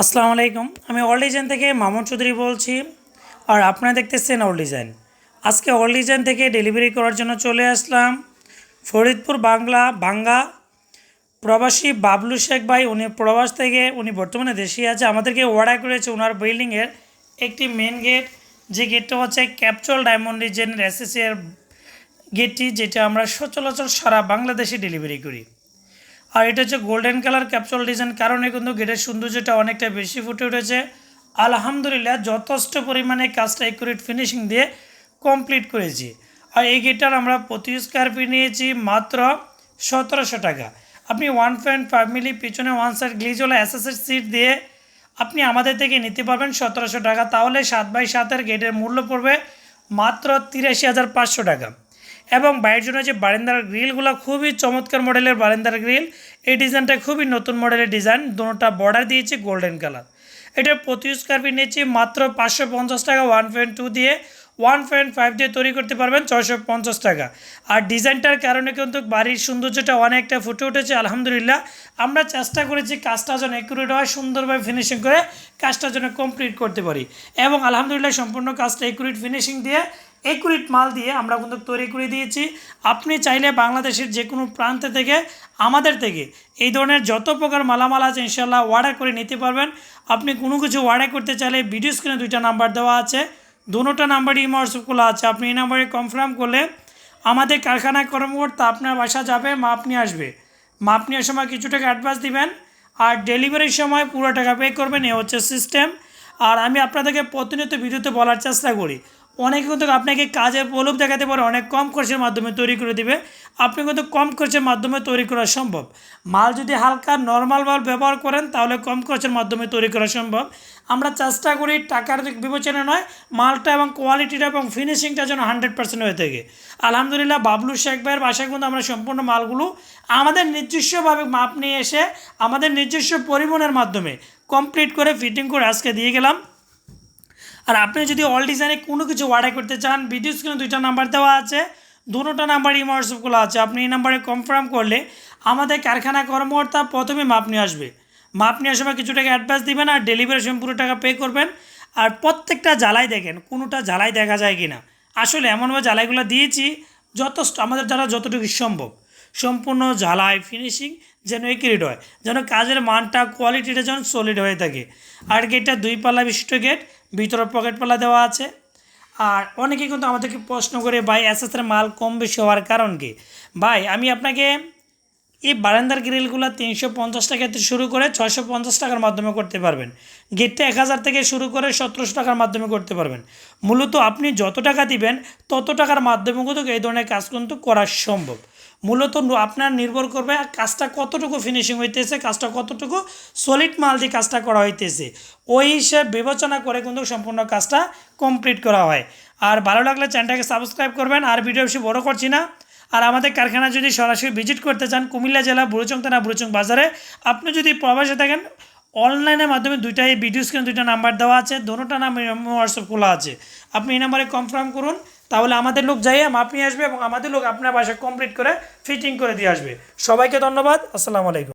আসসালামু আলাইকুম। আমি অল ডিজাইন থেকে মামুন চৌধুরী বলছি আর আপনারা দেখতেছেন অল ডিজাইন আজকে অল ডিজাইন থেকে ডেলিভারি করার জন্য চলে আসলাম ফরিদপুর, বাংলা বাঙ্গা প্রবাসী বাবলু শেখ ভাই, উনি প্রবাস থেকে, উনি বর্তমানে দেশে আছে। আমাদেরকে অর্ডার করেছে ওনার বিল্ডিংয়ের একটি মেন গেট যে গেটটা হচ্ছে ক্যাপচুয়াল ডায়মন্ড ডিজাইনের এসএসএর গেটটি যেটা আমরা সচরাচর সারা বাংলাদেশে ডেলিভারি করি। আর এটা হচ্ছে গোল্ডেন কালার ক্যাপসুল ডিজাইন কারণে কিন্তু গেটের সৌন্দর্যটা অনেকটা বেশি ফুটে উঠেছে। আলহামদুলিল্লাহ, যথেষ্ট পরিমাণে কাজটা একুরেট ফিনিশিং দিয়ে কমপ্লিট করেছি। আর এই গেটটার আমরা প্রতি স্কোয়ার ফিট নিয়েছি মাত্র সতেরোশো টাকা। আপনি ওয়ান পয়েন্ট ফাইভ মিলি পিছনে ওয়ান সাইড গ্লিজওয়ালা এসএসএর সিট দিয়ে আপনি আমাদের থেকে নিতে পারবেন সতেরোশো টাকা। তাহলে সাত বাই সাতের গেটের মূল্য পড়বে মাত্র তিরাশি হাজার পাঁচশো টাকা। এবং বাইরের জন্য যে বারান্দার গ্রিলগুলো খুবই চমৎকার মডেলের বারান্দার গ্রিল, এই ডিজাইনটা খুবই নতুন মডেলের ডিজাইন, দুটোটা বর্ডার দিয়েছে গোল্ডেন কালার এটা প্রতি স্কোয়ার ফিট নিচ্ছি মাত্র পাঁচশো পঞ্চাশ টাকা ওয়ান পয়েন্ট টু দিয়ে ওয়ান পয়েন্ট ফাইভ দিয়ে তৈরি করতে পারবেন ছয়শো পঞ্চাশ টাকা। আর ডিজাইনটার কারণে কিন্তু বাড়ির সৌন্দর্যটা অনেকটা ফুটে উঠেছে, আলহামদুলিল্লাহ। আমরা চেষ্টা করেছি কাজটা যেন একুরেট হয়, সুন্দরভাবে ফিনিশিং করে কাজটা যেন কমপ্লিট করতে পারি। এবং আলহামদুলিল্লাহ, সম্পূর্ণ কাজটা একুরেট ফিনিশিং দিয়ে একুরেট মাল দিয়ে আমরা কিন্তু তৈরি করে দিয়েছি। আপনি চাইলে বাংলাদেশের যে কোনো প্রান্ত থেকে, আমাদের থেকে এই ধরনের যত প্রকার মালামাল আছে ইনশাল্লাহ অর্ডার করে নিতে পারবেন। আপনি কোনো কিছু অর্ডার করতে চাইলে ভিডিও স্ক্রিনে দুইটা নাম্বার দেওয়া আছে। দুটোটা নাম্বারই ইমোয়াটসঅ্যাপ খোলা আছে। আপনি এই নাম্বারে কনফার্ম করলে আমাদের কারখানা কর্মকর্তা আপনার বাসা যাবে, মাপ নিয়ে আসবে। মাপ নেওয়ার সময় কিছু টাকা অ্যাডভান্স দিবেন আর ডেলিভারির সময় পুরো টাকা পে করবেন। এ হচ্ছে সিস্টেম আর আমি আপনাদেরকে প্রতিনিয়ত ভিডিওতে বলার চেষ্টা করি। অনেকে কিন্তু আপনাকে কাজের প্রলোভ দেখাতে পারে, অনেক কম খরচের মাধ্যমে তৈরি করে দিবে। আপনি কিন্তু কম খরচের মাধ্যমে তৈরি করা সম্ভব। মাল যদি হালকা নর্মাল মাল ব্যবহার করেন, তাহলে কম খরচের মাধ্যমে তৈরি করা সম্ভব। আমরা চেষ্টা করি টাকার বিবেচনা নয়, মালটা এবং কোয়ালিটিটা এবং ফিনিশিংটা যেন হান্ড্রেড পার্সেন্ট হয়ে থাকে। আলহামদুলিল্লাহ, বাবলু শেখ ভাইয়ের বাসায় কিন্তু আমরা সম্পূর্ণ মালগুলো আমাদের নিজস্বভাবে মাপ নিয়ে এসে, আমাদের নিজস্ব পরিবহনের মাধ্যমে কমপ্লিট করে ফিটিং করে আজকে দিয়ে গেলাম। আর আপনি যদি অল ডিজাইনে কোনো কিছু অর্ডার করতে চান ভিডিও স্ক্রিনে দুইটা নাম্বার দেওয়া আছে, দুটোটা নাম্বার ইমোয়াটসঅ্যাপগুলো আছে। আপনি এই নাম্বারে কনফার্ম করলে আমাদের কারখানা কর্মকর্তা প্রথমে মাপ নিয়ে আসবে। মাপ নেওয়ার সময় কিছু টাকা অ্যাডভান্স দেবেন আর ডেলিভারি সময় পুরো টাকা পে করবেন। আর প্রত্যেকটা জ্বালাই দেখেন, কোনোটা জ্বালাই দেখা যায় কি না আসলে এমনভাবে জ্বালাইগুলো দিয়েছি যথেষ্ট আমাদের দ্বারা যতটুকু সম্ভব। সম্পূর্ণ ঝালাই ফিনিশিং যেন একিরিট হয়, যেন কাজের মানটা কোয়ালিটিটা যেন সলিড হয়ে থাকে। আর গেটটা দুই পাল্লা বিশিষ্ট গেট ভিতরে পকেট পাল্লা দেওয়া আছে। আর অনেকে কিন্তু আমাদেরকে প্রশ্ন করে, ভাই এসএসের মাল কম বেশি হওয়ার কারণ কি? ভাই, আমি আপনাকে এই বারান্দার গ্রিলগুলো তিনশো পঞ্চাশ টাকা থেকে শুরু করে ছয়শো পঞ্চাশ টাকার মাধ্যমে করতে পারবেন। গেটটা এক হাজার থেকে শুরু করে সতেরোশো টাকার মাধ্যমে করতে পারবেন। মূলত আপনি যত টাকা দিবেন, তত টাকার মাধ্যমে কিন্তু এই ধরনের কাজ কিন্তু করা সম্ভব। মূলত আপনার নির্ভর করবে কাজটা কতটুকু ফিনিশিং হইতেছে, কাজটা কতটুকু সলিড মাল দিয়ে কাজটা করা হইতেছে। ওই হিসেবে বিবেচনা করে কিন্তু সম্পূর্ণ কাজটা কমপ্লিট করা হয়। আর ভালো লাগলে চ্যানেলটাকে সাবস্ক্রাইব করবেন, আর ভিডিও বেশি বড় করছি না। আর আমাদের কারখানা যদি সরাসরি ভিজিট করতে চান, কুমিল্লা জেলা বুড়োচং থানা বুড়োচং বাজারে, আপনি যদি প্রবাসে থাকেন অনলাইনের মাধ্যমে দুইটা এই ভিডিও স্ক্রিনে দুইটা নাম্বার দেওয়া আছে, দোনোটা নাম হোয়াটসঅ্যাপ খোলা আছে। আপনি এই নাম্বারে কনফার্ম করুন, তাহলে আমাদের লোক যাই আপনি আসবে এবং আমাদের লোক আপনার বাসায় কমপ্লিট করে ফিটিং করে দিয়ে আসবে। সবাইকে ধন্যবাদ, আসসালামু আলাইকুম।